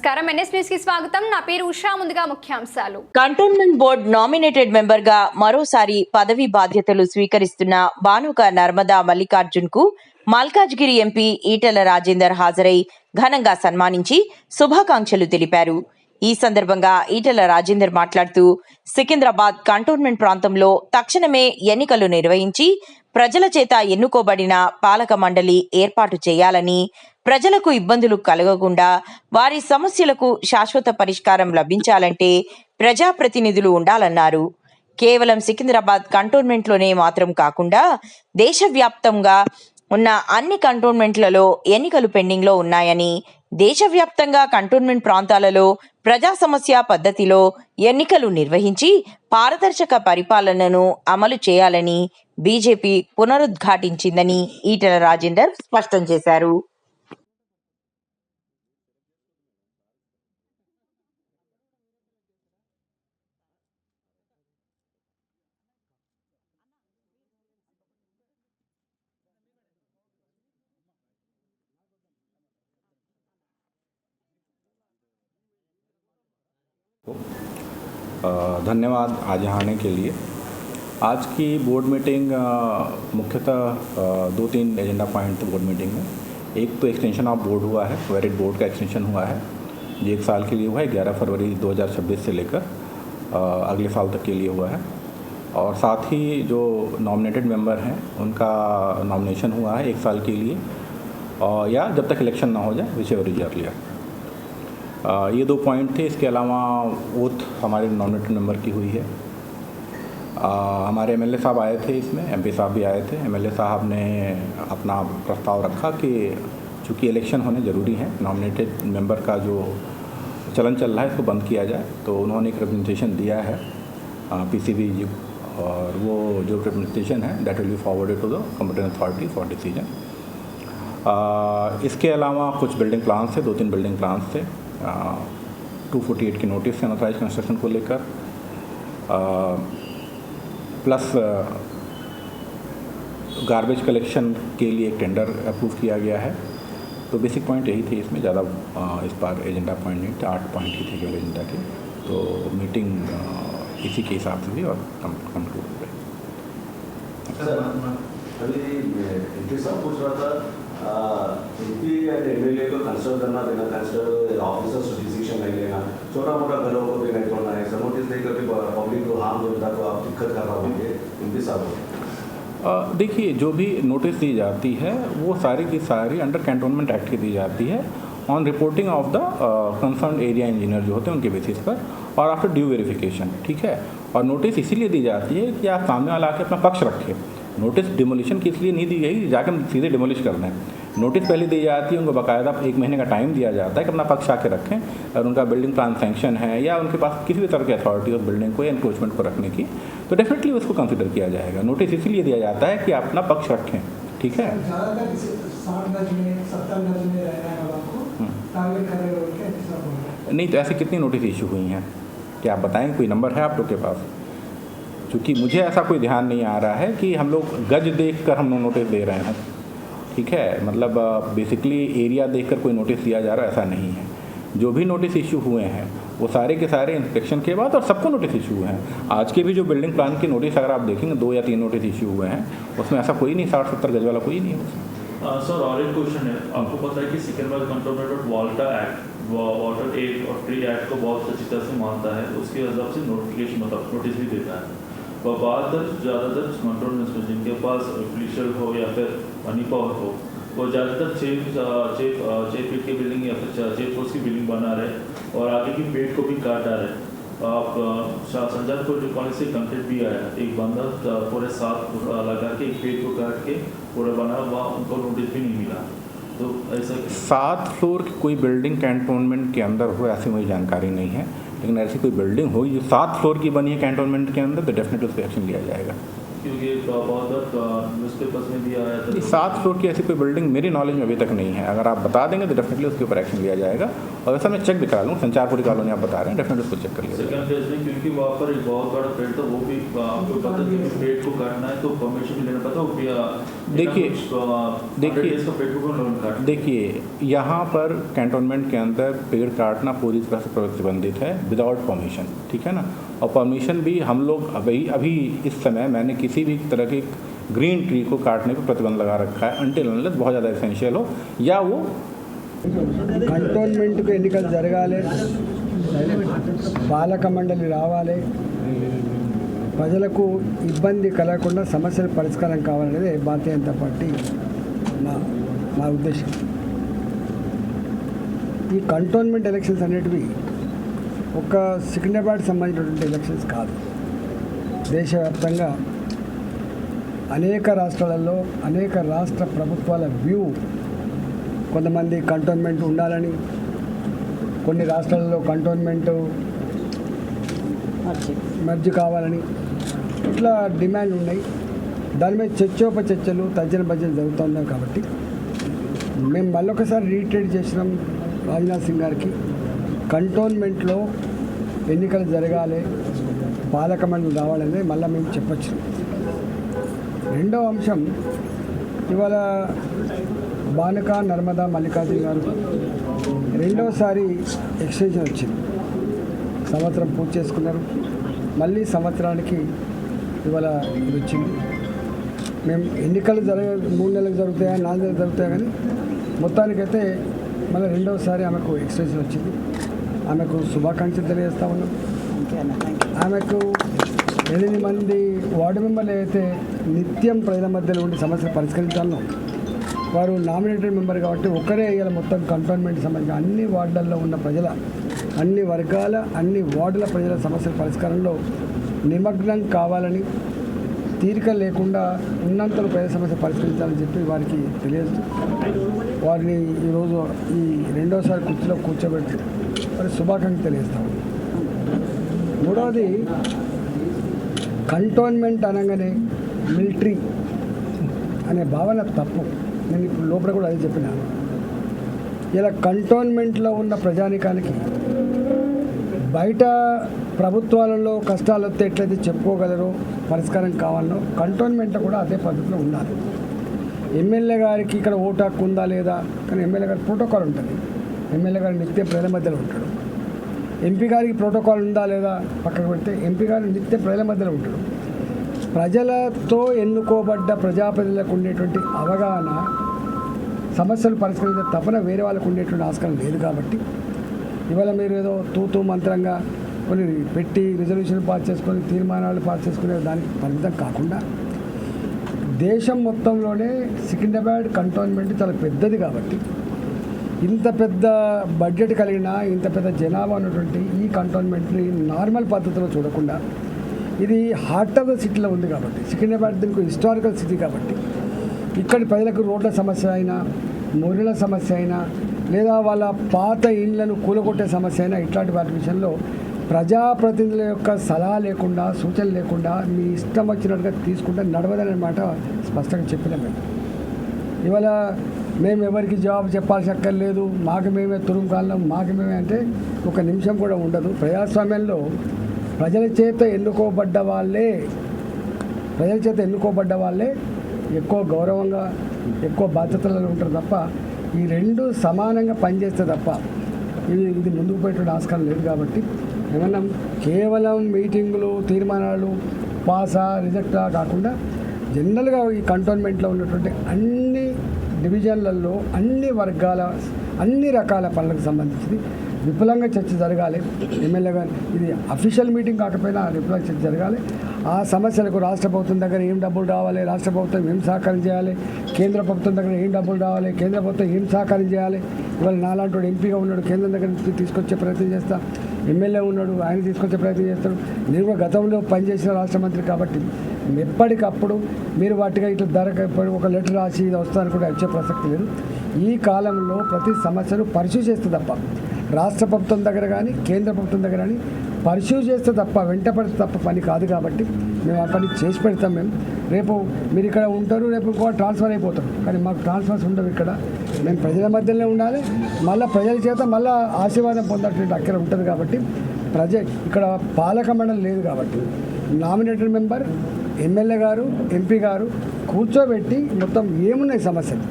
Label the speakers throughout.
Speaker 1: నమస్కారం. ఎన్ఎస్ న్యూస్కి స్వాగతం. నా పేరు ఉషా. ముందుగా ముఖ్యాంశాలు.
Speaker 2: కంటోన్మెంట్ బోర్డ్ నామినేటెడ్ మెంబర్గా మరోసారి పదవి బాధ్యతలు స్వీకరిస్తున్న భానుక నర్మదా మల్లికార్జున్కు మల్కాజ్గిరి ఎంపీ ఈటెల రాజేందర్ హాజరై ఘనంగా సన్మానించి శుభాకాంక్షలు తెలిపారు. ఈ సందర్భంగా ఈటెల రాజేందర్ మాట్లాడుతూ సికింద్రాబాద్ కంటోన్మెంట్ ప్రాంతంలో తక్షణమే ఎన్నికలు నిర్వహించి ప్రజల చేత ఎన్నుకోబడిన పాలక మండలి ఏర్పాటు చేయాలని ప్రజలకు ఇబ్బందులు కలగకుండా వారి సమస్యలకు శాశ్వత పరిష్కారం లభించాలంటే ప్రజాప్రతినిధులు ఉండాలన్నారు. కేవలం సికింద్రాబాద్ కంటోన్మెంట్లోనే మాత్రం కాకుండా దేశవ్యాప్తంగా ఉన్న అన్ని కంటోన్మెంట్లలో ఎన్నికలు పెండింగ్లో ఉన్నాయని దేశవ్యాప్తంగా కంటోన్మెంట్ ప్రాంతాలలో ప్రజా సమస్య పద్ధతిలో ఎన్నికలు నిర్వహించి పారదర్శక పరిపాలనను అమలు చేయాలని బీజేపీ పునరుద్ఘాటించిందని ఈటల రాజేందర్ స్పష్టం చేశారు.
Speaker 3: धन्यवाद आज यहाँ आने के लिए। आज की बोर्ड मीटिंग मुख्यतः दो तीन एजेंडा पॉइंट बोर्ड मीटिंग में। एक तो एक्सटेंशन ऑफ़ बोर्ड हुआ है वेरिड बोर्ड का एक्सटेंशन हुआ है। ये एक साल के लिए हुआ है ग्यारह फरवरी 2026 से लेकर अगले साल तक के लिए हुआ है। और साथ ही जो नॉमिनेटेड मेंबर हैं उनका नॉमिनेशन हुआ है एक साल के लिए। और या जब तक इलेक्शन ना हो जाए विच एवर आ, ये दो पॉइंट थे इसके अलावा ओथ हमारे नॉमिनेटेड मेंबर की हुई है। आ, हमारे एमएलए साहब आए थे इसमें एमपी साहब भी आए थे। एमएलए साहब ने अपना प्रस्ताव रखा कि चूँकि इलेक्शन होने ज़रूरी है नॉमिनेटेड मेंबर का जो चलन चल रहा है इसको बंद किया जाए तो उन्होंने एक रिप्रेजेंटेशन दिया है पीसीबी जी और वो जो रिप्रेजेंटेशन है that will be forwarded to the competent authority for decision इसके अलावा कुछ बिल्डिंग प्लान्स थे दो तीन बिल्डिंग प्लान्स थे। टू फोर्टी एट की नोटिस है अनऑथराइज कंस्ट्रक्शन को लेकर। प्लस गार्बेज कलेक्शन के लिए एक टेंडर अप्रूव किया गया है। तो बेसिक पॉइंट यही थे, इसमें ज़्यादा इस बार एजेंडा पॉइंट नहीं थे, आठ पॉइंट ही थे केवल एजेंडा के। तो मीटिंग इसी के हिसाब से हुई और कंक्लूड हो गई
Speaker 4: एमपी एंड को करना देना ऑफिसर्स डिसीज़न नहीं लेना छोटा मोटा घरों को भी नहीं तोड़ना है सब नोटिस के पब्लिक को हार्म जनता को आप दिक्कत कर साहब
Speaker 3: देखिए, जो भी नोटिस दी जाती है, वो सारी की सारी अंडर कैंटोनमेंट एक्ट की दी जाती है on reporting of the concern area engineer जो होते हैं, उनके बेसिस पर, और आफ्टर ड्यू वेरिफिकेशन ठीक है? और नोटिस इसीलिए दी जाती है कि आप सामने वाला आके अपना पक्ष रखे। नोटिस डिमोलिशन की इसलिए नहीं दी गई जाकर सीधे डिमोलिश कर दें। नोटिस पहले दी जाती है उनको बाकायदा एक महीने का टाइम दिया जाता है कि अपना पक्ष आके रखें और उनका बिल्डिंग प्लान सैंक्शन है या उनके पास किसी भी तरह की अथॉरिटी उस बिल्डिंग को या इंक्रोचमेंट को रखने की तो डेफिनेटली उसको कंसिडर किया जाएगा। नोटिस इसीलिए दिया जाता है कि अपना पक्ष रखें ठीक है?
Speaker 5: को
Speaker 3: हम्म।
Speaker 5: हैं?
Speaker 3: नहीं तो ऐसे कितनी नोटिस इशू हुई हैं? क्या आप बताएँ कोई नंबर है आप लोग के पास? क्योंकि मुझे ऐसा कोई ध्यान नहीं आ रहा है कि हम लोग गज देख कर हम नोटिस दे रहे हैं। ठीक है? मतलब बेसिकली एरिया देखकर कोई नोटिस दिया जा रहा ऐसा नहीं है। जो भी नोटिस इशू हुए हैं, वो सारे के सारे इंस्पेक्शन के बाद और सबको नोटिस इशू हुए हैं। आज के भी जो बिल्डिंग प्लान के नोटिस अगर आप देखेंगे, दो या तीन नोटिस इशू हुए हैं, उसमें ऐसा कोई नहीं, साठ सत्तर गज वाला कोई नहीं है।
Speaker 6: सर और एक क्वेश्चन है। आपको पता है कि सिकंदराबाद कंट्रोलमेंट और वाल्टा एक्ट वाटर एड और ट्री एक्ट को बहुत अच्छी तरह से मानता है, उसके हिसाब से नोटिफिकेशन मतलब नोटिस भी देता है। और ज़्यादातर ज़्यादातर कंट्रोल मिनिस्टर जिनके पास ऑफिशियल हो या फिर मनी पावर हो वो ज़्यादातर छः छः छः फीट की बिल्डिंग या फिर छः फोर्स की बिल्डिंग बना रहे और आगे की पेड़ को भी काट रहे आप अ, संजालपुर कॉलेज से कंप्लीट भी आया एक बंदा पूरे साथ लगा के एक पेड़ को काट के पूरा बना वहाँ उनको नोटिस भी नहीं मिला। तो ऐसा
Speaker 3: सात फ्लोर की कोई बिल्डिंग कैंटोनमेंट के अंदर हो ऐसी मुझे जानकारी नहीं है। लेकिन ऐसी कोई बिल्डिंग होगी जो सात फ्लोर की बनी है कैंटोनमेंट के अंदर तो डेफिनेटली उस पर एक्शन लिया जाएगा।
Speaker 6: क्योंकि
Speaker 3: नहीं, सात फ्लोर की ऐसी कोई बिल्डिंग मेरी नॉलेज में अभी तक नहीं है। अगर आप बता देंगे तो डेफिनेटली उसके ऊपर एक्शन लिया जाएगा। और वैसा मैं चेक भी करा लूँ संचारपुरी कॉलोनी आप बता रहे हैं डेफिनेटली उसको चेक कर लीजिए
Speaker 6: क्योंकि वहाँ पर एक बहुत बड़ा पेड़ था वो भी आपको पता है कि पेड़ को काटना है तो परमिशन लेना पड़ता है
Speaker 3: देखिए,
Speaker 6: बिना कुछ, आ,
Speaker 3: देखिए,
Speaker 6: 100 days का पेड़ को लोन काटना
Speaker 3: देखिए यहाँ पर कैंटोनमेंट के अंदर पेड़ काटना पूरी तरह से प्रतिबंधित है विदाउट परमिशन ठीक है ना और परमिशन भी हम लोग अभी अभी इस समय मैंने किसी भी तरह की ग्रीन ट्री को काटने को प्रतिबंध लगा रखा है अनटिल अनलेस बहुत ज़्यादा एसेंशियल हो या वो
Speaker 5: కంటోన్మెంట్కు ఎన్నికలు జరగాలి పాలక మండలి రావాలి ప్రజలకు ఇబ్బంది కలగకుండా సమస్యల పరిష్కారం కావాలనేది భారతీయ జనతా పార్టీ నా నా ఉద్దేశం. ఈ కంటోన్మెంట్ ఎలక్షన్స్ అనేటివి ఒక సికింద్రాబాద్ సంబంధించినటువంటి ఎలక్షన్స్ కాదు. దేశవ్యాప్తంగా అనేక రాష్ట్రాలలో అనేక రాష్ట్ర ప్రభుత్వాల వ్యూ కొంతమంది కంటోన్మెంట్ ఉండాలని కొన్ని రాష్ట్రాలలో కంటోన్మెంట్ మర్జ్. కావాలని ఇట్లా డిమాండ్ ఉన్నాయి. దాని మీద చర్చోప చర్చలు తర్జన భర్జన జరుగుతున్నాయి కాబట్టి మేము మళ్ళొకసారి రీట్రేట్ చేసినాం రాజ్నాథ్ సింగ్ గారికి. కంటోన్మెంట్లో ఎన్నికలు జరగాలి పాలక మండలి రావాలనేది మళ్ళీ మేము చెప్పచ్చు. రెండవ అంశం ఇవాళ బానక నర్మదా మల్లికార్జున గారు రెండవసారి ఎక్స్టెన్షన్ వచ్చింది. సంవత్సరం పూర్తి చేసుకున్నారు. మళ్ళీ సంవత్సరానికి ఇవాళ ఇది వచ్చింది. మేము ఎన్నికలు జరగ మూడు నెలలకు జరుగుతాయా నాలుగు నెలలు జరుగుతాయా కానీ మొత్తానికైతే మళ్ళీ రెండవసారి ఆమెకు ఎక్స్టెన్షన్ వచ్చింది. ఆమెకు శుభాకాంక్షలు తెలియజేస్తా ఉన్నాం. ఆమెకు ఎనిమిది మంది వార్డు మెంబర్లు అయితే నిత్యం ప్రజల మధ్యలో ఉండి సమస్యలు పరిష్కరించాలను వారు నామినేటెడ్ మెంబర్ కాబట్టి ఒకరే ఇవాళ మొత్తం కంటోన్మెంట్ సంబంధించిన అన్ని వార్డుల్లో ఉన్న ప్రజల అన్ని వర్గాల అన్ని వార్డుల ప్రజల సమస్యల పరిష్కారంలో నిమగ్నం కావాలని తీరిక లేకుండా ఉన్నంతలో ప్రజల సమస్య పరిష్కరించాలని చెప్పి వారికి తెలియదు వారిని ఈరోజు ఈ రెండోసారి కుర్చీలో కూర్చోబెట్టి వారి శుభాకాంక్షలు తెలియజేస్తాం మూడవది కంటోన్మెంట్ అనగానే మిలిటరీ అనే భావన తప్పు. నేను ఇప్పుడు లోపల కూడా అదే చెప్పినాను. ఇలా కంటోన్మెంట్లో ఉన్న ప్రజానికానికి బయట ప్రభుత్వాలలో కష్టాలు వస్తే ఎట్లయితే చెప్పుకోగలరో పరిష్కారం కావాలనో కంటోన్మెంట్లో కూడా అదే పద్ధతిలో ఉండాలి. ఎమ్మెల్యే గారికి ఇక్కడ ఓటు హక్కు ఉందా లేదా? కానీ ఎమ్మెల్యే గారి ప్రోటోకాల్ ఉంటుంది. ఎమ్మెల్యే గారు నిత్య ప్రజల మధ్యలో ఉంటాడు. ఎంపీ గారికి ప్రోటోకాల్ ఉందా లేదా? పక్కకు పెడితే ఎంపీ గారు నిత్య ప్రజల మధ్యలో ఉంటాడు. ప్రజలతో ఎన్నుకోబడ్డ ప్రజాప్రతినిధులకు ఉండేటువంటి అవగాహన సమస్యలు పరిష్కరించే తపన వేరే వాళ్ళకు ఉండేటువంటి ఆస్కారం లేదు కాబట్టి ఇవాళ మీరు ఏదో తూతూ మంత్రంగా కొన్ని పెట్టి రిజర్వేషన్ పాస్ చేసుకొని తీర్మానాలు పాస్ చేసుకునే దానికి పరిమితం కాకుండా దేశం మొత్తంలోనే సికింద్రాబాద్ కంటోన్మెంట్ చాలా పెద్దది కాబట్టి ఇంత పెద్ద బడ్జెట్ కలిగిన ఇంత పెద్ద జనాభా ఉన్నటువంటి ఈ కంటోన్మెంట్ని నార్మల్ పద్ధతిలో చూడకుండా ఇది హార్ట్ ఆఫ్ ద సిటీలో ఉంది కాబట్టి సికింద్రాబాద్ దీనికి హిస్టారికల్ సిటీ కాబట్టి ఇక్కడ ప్రజలకు రోడ్ల సమస్య అయినా మొరుల సమస్య అయినా లేదా వాళ్ళ పాత ఇండ్లను కూలగొట్టే సమస్య అయినా ఇట్లాంటి వాటి విషయంలో ప్రజాప్రతినిధుల యొక్క సలహా లేకుండా సూచన లేకుండా మీ ఇష్టం వచ్చినట్టుగా తీసుకుంటే నడవదనే స్పష్టంగా చెప్పినాం మేము. ఇవాళ మేము ఎవరికి జవాబు చెప్పాల్సి అక్కర్లేదు మాకు మేమే తురుము కాలం మాకు మేమే అంటే ఒక నిమిషం కూడా ఉండదు. ప్రజాస్వామ్యంలో ప్రజల చేత ఎన్నుకోబడ్డ వాళ్ళే ప్రజల చేత ఎన్నుకోబడ్డ వాళ్ళే ఎక్కువ గౌరవంగా ఎక్కువ బాధ్యతలలో ఉంటారు తప్ప ఈ రెండు సమానంగా పనిచేస్తే తప్ప ఇది ఇది ముందుకు పోయేటువంటి ఆస్కారం లేదు కాబట్టి ఏమన్నా? కేవలం మీటింగులు తీర్మానాలు పాసా రిజెక్టా కాకుండా జనరల్గా ఈ కంటోన్మెంట్లో ఉన్నటువంటి అన్ని డివిజన్లలో అన్ని వర్గాల అన్ని రకాల పనులకు సంబంధించి విపులంగా చర్చ జరగాలి. ఎమ్మెల్యే గారు ఇది అఫీషియల్ మీటింగ్ కాకపోయినా విపులంగా చర్చ జరగాలి. ఆ సమస్యలకు రాష్ట్ర ప్రభుత్వం దగ్గర ఏం డబ్బులు రావాలి? రాష్ట్ర ప్రభుత్వం ఏం సహకారం చేయాలి? కేంద్ర ప్రభుత్వం దగ్గర ఏం డబ్బులు రావాలి? కేంద్ర ప్రభుత్వం ఏం సహకారం చేయాలి? ఇవాళ నాలాంటి వాడు ఎంపీగా ఉన్నాడు కేంద్రం దగ్గర నుంచి తీసుకొచ్చే ప్రయత్నం చేస్తా. ఎమ్మెల్యే ఉన్నాడు ఆయన తీసుకొచ్చే ప్రయత్నం చేస్తాడు. నేను కూడా గతంలో పనిచేసిన రాష్ట్ర మంత్రి కాబట్టి ఎప్పటికప్పుడు మీరు వాటిగా ఇట్లా ధర ఒక లెటర్ రాసి ఇది వస్తారని కూడా వచ్చే ప్రసక్తి లేదు. ఈ కాలంలో ప్రతి సమస్యను పరిశీలి చేస్తే తప్ప రాష్ట్ర ప్రభుత్వం దగ్గర కానీ కేంద్ర ప్రభుత్వం దగ్గర కానీ పరిశీలి చేస్తే తప్ప వెంటపడితే తప్ప పని కాదు కాబట్టి మేము ఆ పని చేసి పెడతాం మేము. రేపు మీరు ఇక్కడ ఉంటారు రేపు ఇంకో ట్రాన్స్ఫర్ అయిపోతారు కానీ మాకు ట్రాన్స్ఫర్స్ ఉండవు ఇక్కడ. మేము ప్రజల మధ్యలోనే ఉండాలి. మళ్ళీ ప్రజల చేత మళ్ళీ ఆశీర్వాదం పొందటువంటి అక్కడ ఉంటుంది కాబట్టి ప్రజ ఇక్కడ పాలక మండలి లేదు కాబట్టి నామినేటెడ్ మెంబర్ ఎమ్మెల్యే గారు ఎంపీ గారు కూర్చోబెట్టి మొత్తం ఏమున్నాయి సమస్యలు?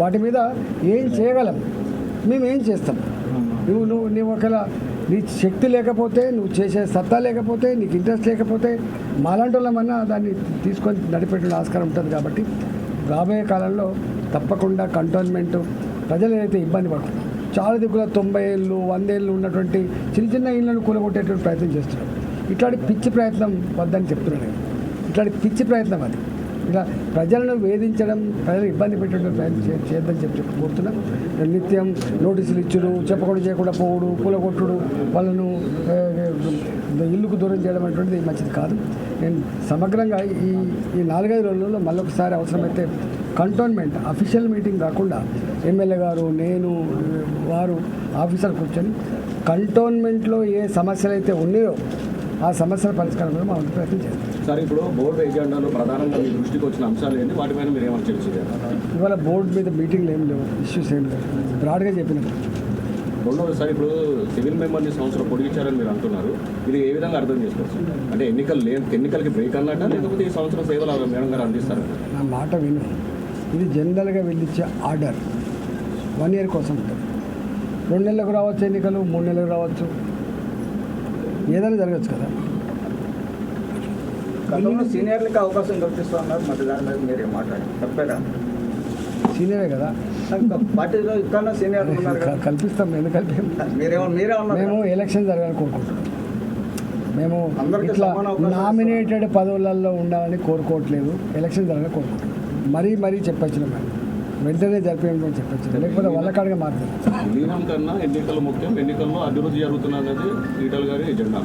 Speaker 5: వాటి మీద ఏం చేయగలం? మేము ఏం చేస్తాం? నువ్వు నువ్వు నువ్వు ఒకవేళ నీ శక్తి లేకపోతే నువ్వు చేసే సత్తా లేకపోతే నీకు ఇంట్రెస్ట్ లేకపోతే మాలాంటి వాళ్ళమన్నా దాన్ని తీసుకొని నడిపెట్టిన ఆస్కారం ఉంటుంది కాబట్టి రాబోయే కాలంలో తప్పకుండా కంటోన్మెంట్ ప్రజలు ఏదైతే ఇబ్బంది పడుతున్నారు చాలా దిక్కుల తొంభై ఏళ్ళు వంద ఏళ్ళు ఉన్నటువంటి చిన్న చిన్న ఇళ్ళను కూలగొట్టేటువంటి ప్రయత్నం చేస్తున్నారు. ఇట్లాంటి పిచ్చి ప్రయత్నం వద్దని చెప్తున్నాను నేను. ఇట్లాంటి పిచ్చి ప్రయత్నం అది. ఇలా ప్రజలను వేధించడం ప్రజలు ఇబ్బంది పెట్టడం ప్రయత్నం చే- చెప్పి కోరుతున్నా నిత్యం నోటీసులు ఇచ్చుడు చెప్పకుండా చేయకుండా పోవుడు కూలగొట్టుడు వాళ్ళను ఇల్లుకు దూరం చేయడం అనేటువంటిది మంచిది కాదు. నేను సమగ్రంగా ఈ ఈ నాలుగైదు రోజుల్లో మళ్ళొకసారి అవసరమైతే కంటోన్మెంట్ అఫీషియల్ మీటింగ్ కాకుండా ఎమ్మెల్యే గారు నేను వారు ఆఫీసర్ కూర్చొని కంటోన్మెంట్లో ఏ సమస్యలు అయితే ఉన్నాయో ఆ సమస్యల పరిష్కారం కూడా మా ప్రయత్నం చేస్తాం
Speaker 7: సార్ ఇప్పుడు బోర్డు ఎజెండాలో ప్రధానంగా మీ దృష్టికి వచ్చిన అంశాలు ఏంటి? వాటిపైన మీరు ఏమైనా తెలిసిందే
Speaker 5: ఇవాళ బోర్డు మీద మీటింగ్లు ఏం లేవు ఇష్యూస్ ఏం లేవు. బ్రాడ్గా చెప్పిన
Speaker 7: రెండోసారి ఇప్పుడు సివిల్ మెంబర్ని సంవత్సరం పొడిగించారని మీరు అంటున్నారు. ఇది ఏ విధంగా అర్థం చేసుకోవచ్చు? అంటే ఎన్నికలు లే ఎన్నికలకి బ్రేక్ అన్నట్ట? లేకపోతే ఈ సంవత్సరం సేవలు మేడం గారు అందిస్తారు?
Speaker 5: నా మాట విను. ఇది జనరల్గా వెళ్ళిచ్చే ఆర్డర్ వన్ ఇయర్ కోసం. ఉంటుంది రెండు నెలలకు రావచ్చు ఎన్నికలు మూడు నెలలకు రావచ్చు. ఏదైనా జరగచ్చు కదా.
Speaker 8: గతంలో సీనియర్లకి అవకాశం కల్పిస్తూ ఉన్నారు మరి దాని మీద మీరు మాట్లాడారు? తప్పేదా
Speaker 5: సీనియరే కదా.
Speaker 8: పార్టీలో ఇక్కడ
Speaker 5: క- కల్పిస్తాం. ఎందుకు కల్పాం
Speaker 8: మీరేమో మీరే ఉన్నారు
Speaker 5: మేము ఎలక్షన్ జరగాలని కోరుకుంటున్నాం. మేము
Speaker 8: అందరికీ
Speaker 5: ఇట్లా నామినేటెడ్ పదవులలో ఉండాలని కోరుకోవట్లేదు. ఎలక్షన్ జరగాలని కోరుకుంటున్నాం. మరీ మరీ చెప్పొచ్చిన మేము. వెంటనే జరిపేయడం చెప్పొచ్చు లేకపోతే వాళ్ళ కాడగా మారుతుంది
Speaker 7: విలీనం కన్నా ఎన్నికలు ముఖ్యం. ఎన్నికల్లో అభివృద్ధి జరుగుతున్నది ఈటల్ గారి ఎజెండా.